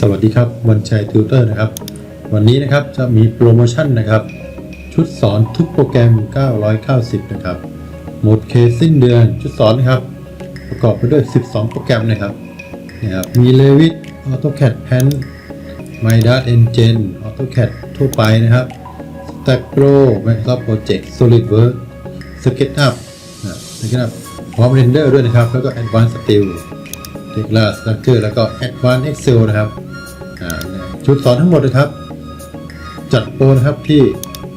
สวัสดีครับวันชัยติวเตอร์นะครับ วันนี้นะครับจะมีโปรโมชั่นนะครับ ชุดสอนทุกโปรแกรม 990 นะครับ หมดเคสิ้นเดือนชุดสอนนะครับ ประกอบไปด้วย 12 โปรแกรมนะครับนะครับมี Revit AutoCAD Pen MyDart Engine AutoCAD ทั่วไปนะครับ Stack Pro Microsoft Project SolidWorks SketchUp นะ SketchUp พร้อมเรนเดอร์ด้วยนะครับ แล้วก็ Advanced Steel เทคลาสตรัคเจอร์แล้วก็ Advanced Excel นะครับชุดสอนทั้งหมดนะครับ จัดโปรนะครับที่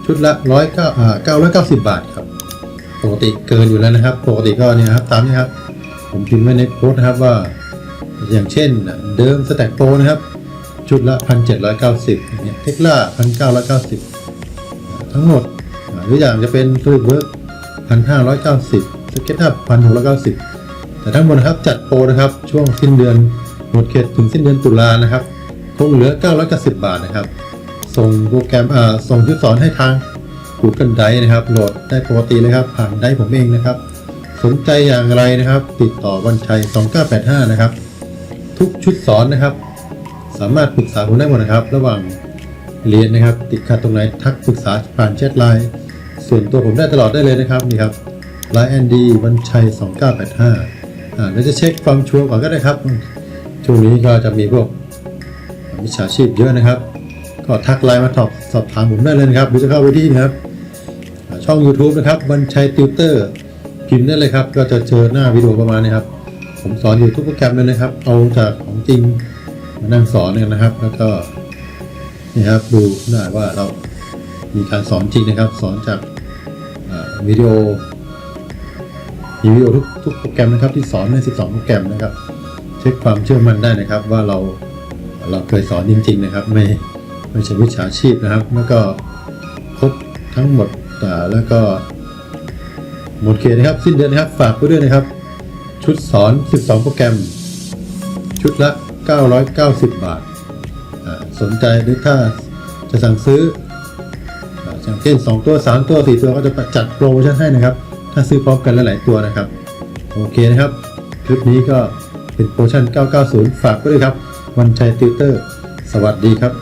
ชุดละร้อยเก้าเก้าร้อยเก้าสิบบาทครับปกติเกินอยู่แล้วนะครับ ปกติก็เนี่ยครับตามนี้ครับ ผมพิมพ์ไว้ในโพสต์นะครับว่า อย่างเช่นเดิมสแต็กโปรนะครับ ชุดละพันเจ็ดร้อยเก้าสิบเนี่ยเทคล่าพันเก้าร้อยเก้าสิบทั้งหมดอ่าหรืออย่างจะเป็นทูเวิร์กพันห้าร้อยเก้าสิบสเก็ตอัพพันหกร้อยเก้าสิบ แต่ทั้งหมดนะครับจัดโปรนะครับช่วงสิ้นเดือนหมดเขตถึงสิ้นเดือนตุลานะครับคงเหลือ 990 บาทนะครับ ส่งโปรแกรมอ่าส่งชุดสอนให้ทาง Google Drive นะครับ โหลดได้ปกติเลยครับ ผ่านได้ผมเองนะครับ สนใจอย่างไรนะครับ ติดต่อวันชัย 2985 นะครับ ทุกชุดสอนนะครับ สามารถปรึกษาผมได้หมดนะครับ ระหว่างเรียนนะครับ ติดขัดตรงไหนทักปรึกษาผ่านแชทไลน์ส่วนตัวผมได้ตลอดได้เลยนะครับนี่ครับไลน์แอนดีวันชัย 2985อ่า เราจะเช็คความชัวร์ก่อนก็ได้ครับ ช่วงนี้ก็จะมีพวกมิจฉาชีพเยอะนะครับ ก็ทักไลน์มาสอบสอบถามผมได้เลยนะครับหรือจะเข้าไปที่นะครับอ่าช่อง YouTube นะครับวันชัยติวเตอร์พิมพ์ได้เลยครับ ก็จะเจอหน้าวิดีโอประมาณนี้ครับ ผมสอนอยู่ทุกโปรแกรมเลยนะครับ เอาจากของจริงมานั่งสอนกันนะครับ แล้วก็นี่ครับดูได้ว่าเรามีการสอนจริงนะครับ สอนจากอ่าวิดีโอีวิดีโอทุกทุกโปรแกรมนะครับที่สอนใน 12 โปรแกรมนะครับ เช็คความเชื่อมั่นได้นะครับ ว่าเราเราเคยสอนจริง ๆ นะครับ ไม่ไม่ใช่วิชาชีพนะครับ แล้วก็ครบทั้งหมดอ่แล้วก็หมดเขตนะครับ สิ้นเดือนนะครับ ฝากไว้ด้วยนะครับ ชุดสอน 12 โปรแกรม ชุดละ 990 บาท สนใจหรือถ้าจะสั่งซื้ออย่างเช่น 2 ตัว 3 ตัว 4 ตัวก็จะจัดโปรโมชั่นให้นะครับ ถ้าซื้อพร้อมกันหลายๆตัวนะครับ โอเคนะครับ คลิปนี้ก็เป็นโปรชั่น 990 ฝากไว้ด้วยครับ วันชัยติวเตอร์ สวัสดีครับ